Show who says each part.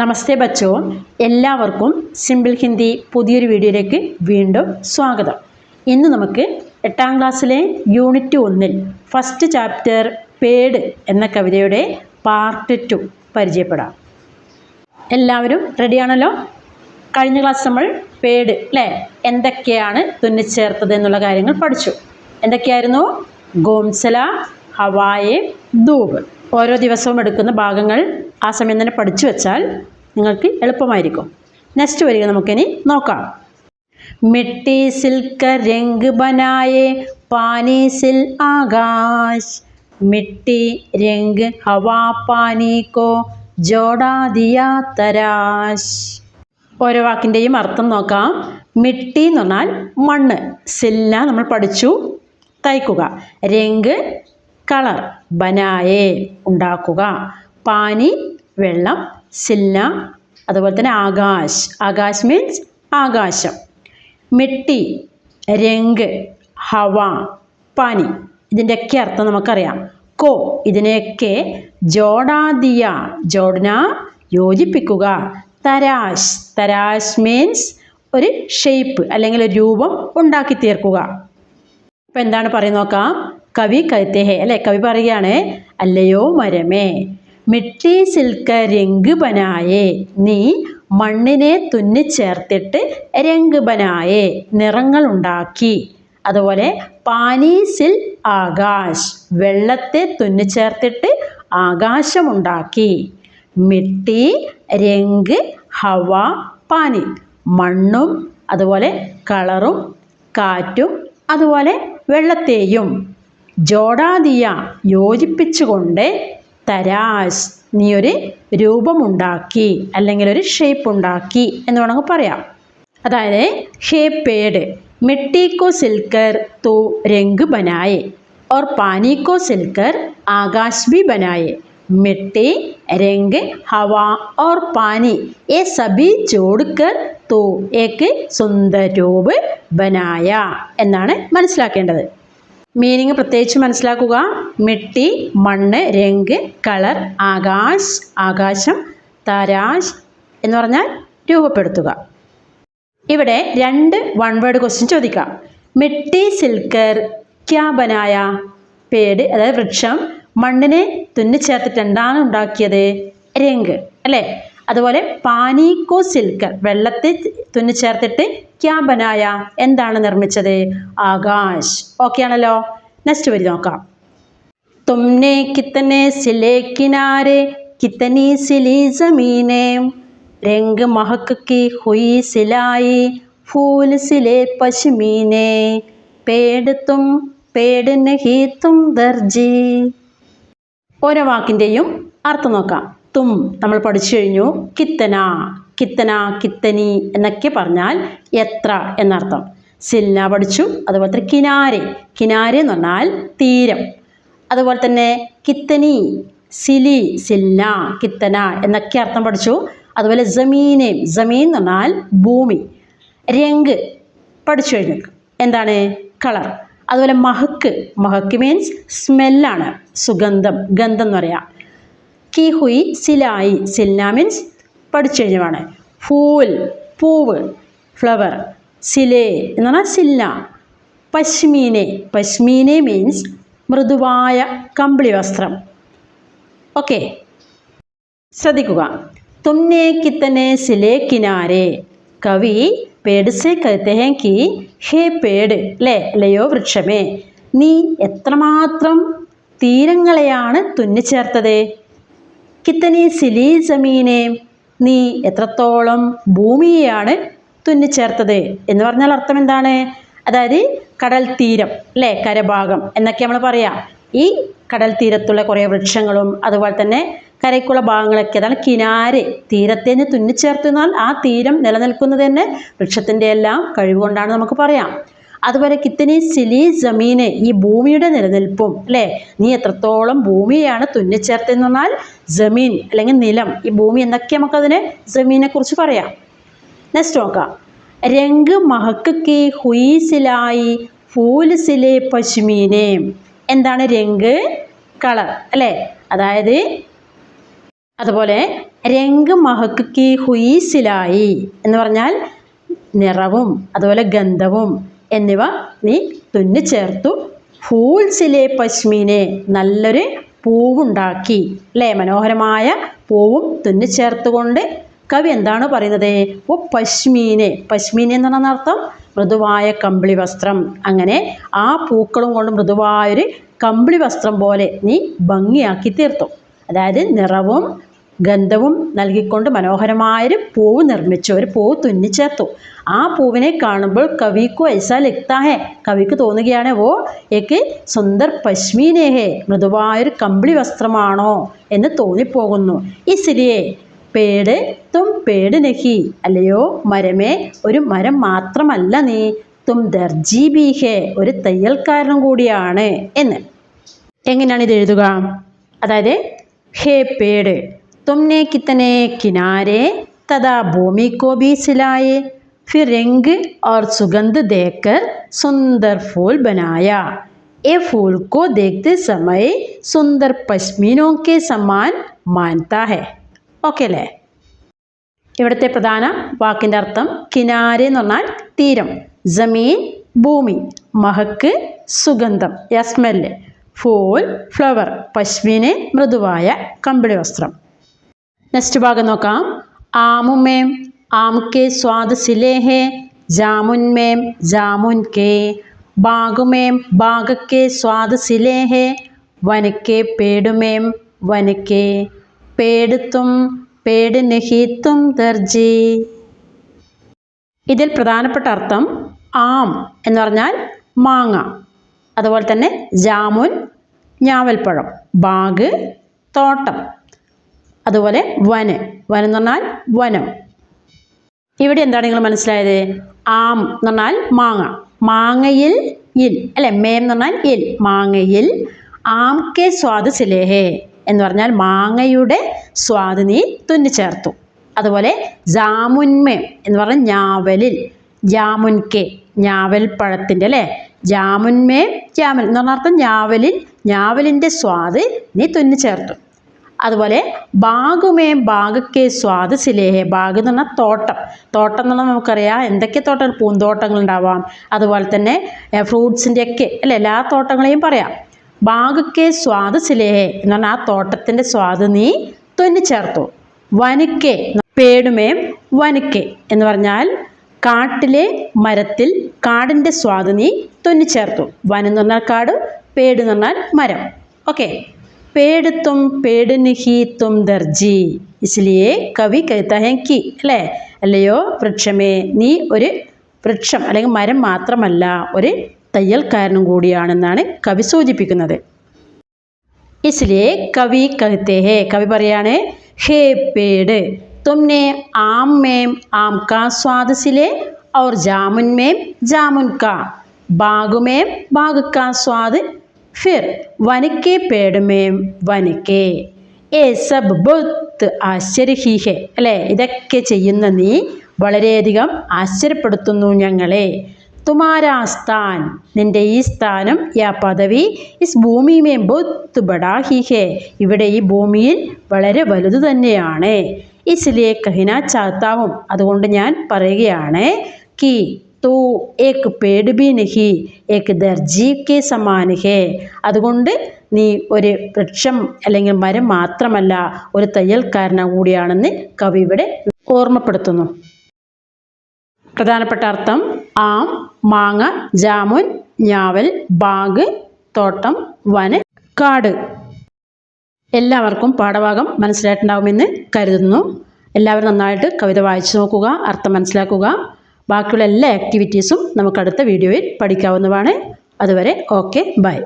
Speaker 1: നമസ്തേ ബച്ചോ. എല്ലാവർക്കും സിമ്പിൾ ഹിന്ദി പുതിയൊരു വീഡിയോയിലേക്ക് വീണ്ടും സ്വാഗതം. ഇന്ന് നമുക്ക് എട്ടാം ക്ലാസ്സിലെ യൂണിറ്റ് ഒന്നിൽ ഫസ്റ്റ് ചാപ്റ്റർ പേഡ് എന്ന കവിതയുടെ പാർട്ട് ടു പരിചയപ്പെടാം. എല്ലാവരും റെഡിയാണല്ലോ കഴിഞ്ഞ ക്ലാസ് നമ്മൾ പേഡ് അല്ലേ എന്തൊക്കെയാണ് തുന്നിച്ചേർത്തത് എന്നുള്ള കാര്യങ്ങൾ പഠിച്ചു. എന്തൊക്കെയായിരുന്നു? ഗോംസല ഹവായെ ധൂപ്. ഓരോ ദിവസവും എടുക്കുന്ന ഭാഗങ്ങൾ ആ സമയം തന്നെ പഠിച്ചു വെച്ചാൽ നിങ്ങൾക്ക് എളുപ്പമായിരിക്കും. നെക്സ്റ്റ് വരിക നമുക്കിനി നോക്കാം. മിട്ടി സിൽക്ക രംഗ് ബനായേ പാനി സിൽ ആകാശ്. മിട്ടി രംഗ് ഹവാ പാനി കോ ജോഡാ തരാശ്. ഓരോ വാക്കിന്റെയും അർത്ഥം നോക്കാം. മിട്ടി എന്ന് പറഞ്ഞാൽ മണ്ണ്. സില്ല നമ്മൾ പഠിച്ചു തയ്ക്കുക. രംഗ് കളർ ബനായേ ഉണ്ടാക്കുക. പാനി വെള്ളം സില്ല അതുപോലെ തന്നെ ആകാശ്. ആകാശ് മീൻസ് ആകാശം. മിട്ടി രംഗ് ഹവ പനി. ഇതിന്റെയൊക്കെ അർത്ഥം നമുക്കറിയാം. കോ ഇതിനെയൊക്കെ ജോഡാദിയ ജോഡന യോജിപ്പിക്കുക. തരാശ്. തരാശ് മീൻസ് ഒരു ഷേപ്പ് അല്ലെങ്കിൽ ഒരു രൂപം ഉണ്ടാക്കി തീർക്കുക. ഇപ്പം എന്താണ് പറയുന്നത് നോക്കാം? കവി കരുത്തേഹേ. അല്ലേ? കവി പറയുകയാണ് അല്ലയോ മരമേ. മിട്ടി സിൽക്ക രംഗ് ബനായേ നീ മണ്ണിനെ തുന്നിച്ചേർത്തിട്ട് രംഗ് ബനായേ നിറങ്ങൾ ഉണ്ടാക്കി അതുപോലെ പാനീസിൽ ആകാശ്. വെള്ളത്തെ തുന്നിച്ചേർത്തിട്ട് ആകാശമുണ്ടാക്കി. മിട്ടി രംഗ് ഹവ പാനി. മണ്ണും അതുപോലെ കളറും കാറ്റും അതുപോലെ വെള്ളത്തെയും. ജോഡാദിയ യോജിപ്പിച്ചുകൊണ്ട് തരാസ് നീ ഒരു രൂപമുണ്ടാക്കി അല്ലെങ്കിൽ ഒരു ഷേപ്പ് ഉണ്ടാക്കി എന്ന് വേണമെങ്കിൽ പറയാം. അതായത് ഷേപ്പേഡ് മിട്ടിക്കോ സിൽക്കർ തോ രംഗ് ബനായെ ഓർ पानी സിൽക്കർ सिलकर आकाश भी बनाए मिट्टी रंग हवा और पानी ये सभी जोड़कर तो സുന്ദരൂപ് ബനായ എന്നാണ് മനസ്സിലാക്കേണ്ടത്. മീനിങ് പ്രത്യേകിച്ച് മനസ്സിലാക്കുക. മിട്ടി മണ്ണ് രംഗ് കളർ ആകാശ് ആകാശം താരാശ് എന്ന് പറഞ്ഞാൽ രൂപപ്പെടുത്തുക. ഇവിടെ രണ്ട് വൺ വേർഡ് ക്വസ്റ്റ്യൻ ചോദിക്കാം. മിട്ടി സിൽക്കർ ക്യാ ബനായ പേട് അതായത് വൃക്ഷം മണ്ണിനെ തുന്നിച്ചേർത്തിട്ട് എന്താണ് ഉണ്ടാക്കിയത്? രംഗ് അല്ലേ? അതുപോലെ പാനീകോ സിൽക്ക് വെള്ളത്തിൽ തുന്നി ചേർത്തിട്ട് ക്യാബനായ എന്താണ് നിർമ്മിച്ചത്? ആകാശ്. ഓക്കെ ആണല്ലോ. നെക്സ്റ്റ് വരി നോക്കാം. തുമ്നെ കിത്തനെ സിലേ കിനാരെ കിത്തനി സിലി സമീനെ രംഗ് മഹക്കി ഹുയി സിലായി ഫൂൽ സിലെ പശുമീനെ. പേടുത്തും പേടിന് ഹീത്തും ദർജി. ഓരോ വാക്കിന്റെയും അർത്ഥം നോക്കാം. തും നമ്മൾ പഠിച്ചു കഴിഞ്ഞു. കിത്തന കിത്തന കിത്തനി എന്നൊക്കെ പറഞ്ഞാൽ എത്ര എന്നർത്ഥം. സില്ല പഠിച്ചു അതുപോലെ തന്നെ കിനാരെ. കിനാരെ എന്ന് പറഞ്ഞാൽ തീരം. അതുപോലെ തന്നെ കിത്തനി സിലി സില്ല കിത്തന എന്നൊക്കെ അർത്ഥം പഠിച്ചു. അതുപോലെ ജമീനെ ജമീൻ എന്ന് പറഞ്ഞാൽ ഭൂമി. രംഗ് പഠിച്ചു കഴിഞ്ഞു. എന്താണ്? കളർ. അതുപോലെ മഹക്ക്. മഹക്ക് മീൻസ് സ്മെല്ലാണ് സുഗന്ധം. ഗന്ധം എന്ന് പറയാം. കി ഹുയി സിലായി. സിൽന മീൻസ് പഠിച്ചു കഴിഞ്ഞതാണ്. ഫൂൽ പൂവ് ഫ്ലവർ സിലേ എന്ന് പറഞ്ഞാൽ സില്ല. പശ്മീനെ പശ്മീനെ മീൻസ് മൃദുവായ കമ്പിളി വസ്ത്രം. ഓക്കെ. ശ്രദ്ധിക്കുക. തുമ്നെ കിത്തനെ സിലേ കിനാരെ. കവി പേട് സെ കരുത്തെ ഹേ കി ഹേ പേട് അല്ലേ അല്ലയോ വൃക്ഷമേ. നീ എത്രമാത്രം തീരങ്ങളെയാണ് തുന്നിച്ചേർത്തത്? കിത്തനി സിലി ജമീനെ. നീ എത്രത്തോളം ഭൂമിയെയാണ് തുന്നിച്ചേർത്തത് എന്ന് പറഞ്ഞാൽ അർത്ഥം എന്താണ്? അതായത് കടൽ തീരം അല്ലേ? കരഭാഗം എന്നൊക്കെ നമ്മൾ പറയാം. ഈ കടൽ തീരത്തുള്ള കുറേ വൃക്ഷങ്ങളും അതുപോലെ തന്നെ കരയ്ക്കുള്ള ഭാഗങ്ങളൊക്കെ അതാണ് കിനാര്. തീരത്തെ തുന്നിച്ചേർത്തുന്നാൽ തുന്നിച്ചേർത്ത് ആ തീരം നിലനിൽക്കുന്നത് തന്നെ വൃക്ഷത്തിന്റെ എല്ലാം കഴിവുകൊണ്ടാണ് നമുക്ക് പറയാം. അതുപോലെ കിത്തനി സിലി ജമീന് ഈ ഭൂമിയുടെ നിലനിൽപ്പും അല്ലേ? നീ എത്രത്തോളം ഭൂമിയാണ് തുന്നിച്ചേർത്തെന്ന് പറഞ്ഞാൽ ജമീൻ അല്ലെങ്കിൽ നിലം. ഈ ഭൂമി എന്നൊക്കെ നമുക്കതിനെ ജമീനെ കുറിച്ച് പറയാം. നെക്സ്റ്റ് നോക്കാം. രംഗ് മഹക്ക് ഹുയിസിലായി ഹുയി സിലായി ഫൂൽ സിലെ പശ്മീനെ. എന്താണ് രംഗ്? കളർ അല്ലേ? അതായത് അതുപോലെ രംഗ് മഹക്ക് ഹുയിസിലായി എന്ന് പറഞ്ഞാൽ നിറവും അതുപോലെ ഗന്ധവും എന്നിവ നീ തുന്നി ചേർത്തു. ഫൂൽസിലെ പശ്മീനെ നല്ലൊരു പൂവുണ്ടാക്കി. അല്ലേ? മനോഹരമായ പൂവും തുന്നി ചേർത്തുകൊണ്ട് കവി എന്താണ് പറയുന്നത്? ഓ പശ്മീനെ പശ്മീനെ എന്ന് പറഞ്ഞ അർത്ഥം മൃദുവായ കമ്പിളി വസ്ത്രം. അങ്ങനെ ആ പൂക്കളും കൊണ്ട് മൃദുവായൊരു കമ്പിളി വസ്ത്രം പോലെ നീ ഭംഗിയാക്കി തീർത്തു. അതായത് നിറവും ഗന്ധവും നൽകിക്കൊണ്ട് മനോഹരമായൊരു പൂവ് നിർമ്മിച്ചു. ഒരു പൂവ് തുന്നിച്ചേർത്തു. ആ പൂവിനെ കാണുമ്പോൾ കവിക്കു ഐസാ ലിക്താഹേ കവിക്ക് തോന്നുകയാണ് ഓ ഏക്ക് സുന്ദർ പശ്മീനേഹേ മൃദുവായൊരു കമ്പിളി വസ്ത്രമാണോ? എന്ന് തോന്നിപ്പോകുന്നു. ഇസിലിയെ പേട് തും പേട് നഹി അല്ലയോ മരമേ ഒരു മരം മാത്രമല്ല നീ തും ദർജി ബീഹേ ഒരു തയ്യൽക്കാരനും കൂടിയാണ് എന്ന്. എങ്ങനെയാണ് ഇത് എഴുതുക? അതായത് ഹേ പേട് തുമ്നെ കിത്തനെ കിനാരെ തഥാ ഭൂമി കോ ബി സിലായെ फिर रंग और सुगंध देकर सुंदर फूल बनाया ये फूल को देखते समय सुंदर पश्मीनों के समान मानता है ഓക്കെ അല്ലേ ഇവിടുത്തെ പ്രധാന വാക്കിൻ്റെ അർത്ഥം കിനാര എന്ന് പറഞ്ഞാൽ തീരം ജമീൻ ഭൂമി മഹക്ക് സുഗന്ധം യ സ്മെല്ല് ഫൂൽ ഫ്ലവർ പശ്മിന് മൃദുവായ കമ്പിളി വസ്ത്രം നെക്സ്റ്റ് ഭാഗം നോക്കാം. ആമുമേം ആംകെ ജാമുൻമേം ജാമുൻ കെ ബാഗുമേം ബാഗക്കെ സ്വാദസിലേഹേ വനക്കെ പേടുമേം വനക്കെ. പേടുത്തും പേട് നഹീത്തും ദർജി. ഇതിൽ പ്രധാനപ്പെട്ട അർത്ഥം ആം എന്ന് പറഞ്ഞാൽ മാങ്ങ. അതുപോലെ തന്നെ ജാമുൻ ഞാവൽപ്പഴം. ബാഗ് തോട്ടം. അതുപോലെ വന്. വനം എന്ന് പറഞ്ഞാൽ വനം. ഇവിടെ എന്താണ് നിങ്ങൾ മനസ്സിലായത്? ആം എന്ന് പറഞ്ഞാൽ മാങ്ങ. മാങ്ങയിൽ ഇൽ അല്ലെ? മേം എന്ന് പറഞ്ഞാൽ ഇൽ മാങ്ങയിൽ ആം കെ സ്വാദ് സിലേഹേ എന്ന് പറഞ്ഞാൽ മാങ്ങയുടെ സ്വാദ് നീ തുന്നിച്ചേർത്തു. അതുപോലെ ജാമുൻമേം എന്ന് പറഞ്ഞാൽ ഞാവലിൽ. ജാമുൻ കെ. ഞാവൽ പഴത്തിന്റെ അല്ലേ? ജാമുൻമേം ജാമുൻ എന്ന് പറഞ്ഞ അർത്ഥം ഞാവലിൽ. ഞാവലിന്റെ സ്വാദ് നീ തുന്നിച്ചേർത്തു. അതുപോലെ ബാഗുമേ ബാഗക്കെ സ്വാദ് സിലേഹെ ബാഗ് എന്ന് പറഞ്ഞാൽ തോട്ടം. തോട്ടം എന്ന് പറഞ്ഞാൽ നമുക്കറിയാം എന്തൊക്കെ തോട്ടം പൂന്തോട്ടങ്ങൾ ഉണ്ടാവാം. അതുപോലെ തന്നെ ഫ്രൂട്ട്സിന്റെ ഒക്കെ അല്ലേ? എല്ലാ തോട്ടങ്ങളെയും പറയാം. ബാഗക്കെ സ്വാദ് സിലേഹെ എന്ന് പറഞ്ഞാൽ ആ തോട്ടത്തിന്റെ സ്വാദ് നീ തുന്നിച്ചേർത്തു. വനുക്കെ പേടുമേ വനുക്കെ എന്ന് പറഞ്ഞാൽ കാട്ടിലെ മരത്തിൽ കാടിന്റെ സ്വാദ് നീ തുന്നിച്ചേർത്തു. വനം എന്ന് പറഞ്ഞാൽ കാട് പേട് എന്ന് പറഞ്ഞാൽ മരം. ഓക്കെ? पेड़ तुम पेड़ नहीं तुम ദർജി ഇസ്ലിയെ കവി कहता है कि അല്ലേ അല്ലയോ വൃക്ഷമേ നീ ഒരു വൃക്ഷം അല്ലെങ്കിൽ മരം മാത്രമല്ല ഒരു തയ്യൽക്കാരനും കൂടിയാണെന്നാണ് കവി സൂചിപ്പിക്കുന്നത് ഇസ്ലിയെ കവി कहते हैं കവി പറയാണ് ഹേ പേട് तुमने आम में आम का स्वाद सिले और जामुन में जामुन का बाग में बाग का स्वाद फिर वन के पेड़ में वन के ഏ സബ് ബുത്ത് ആശ്ചര്യഹീഹെ അല്ലേ ഇതൊക്കെ ചെയ്യുന്ന നീ വളരെയധികം ആശ്ചര്യപ്പെടുത്തുന്നു ഞങ്ങളെ തുമാരാ സ്ഥാൻ നിന്റെ ഈ സ്ഥാനം യാ പദവി ഇസ് ഭൂമിമേ ബുത്ത് ബഡാഹിഹെ ഇവിടെ ഈ ഭൂമിയിൽ വളരെ വലുത് തന്നെയാണ് ഇസ്ലിയെ കഹിന ചാത്താവും അതുകൊണ്ട് ഞാൻ പറയുകയാണ് കി തോ. एक പേട് ബി ഏക്ക് दर्जी के സമാൻ ഹേ. അതുകൊണ്ട് നീ ഒരു വൃക്ഷം അല്ലെങ്കിൽ മരം മാത്രമല്ല ഒരു തയ്യൽക്കാരന കൂടിയാണെന്ന് കവി ഇവിടെ ഓർമ്മപ്പെടുത്തുന്നു. പ്രധാനപ്പെട്ട അർത്ഥം ആം മാങ്ങ ജാമുൻ ഞാവൽ ബാഗ് തോട്ടം വന കാട്. എല്ലാവർക്കും പാഠഭാഗം മനസ്സിലായിട്ടുണ്ടാവുമെന്ന് കരുതുന്നു. എല്ലാവരും നന്നായിട്ട് കവിത വായിച്ചു നോക്കുക അർത്ഥം മനസ്സിലാക്കുക. ബാക്കിയുള്ള എല്ലാ ആക്ടിവിറ്റീസും നമുക്ക് അടുത്ത വീഡിയോയിൽ പഠിക്കാവുന്നതാണ്. അതുവരെ ഓക്കെ ബൈ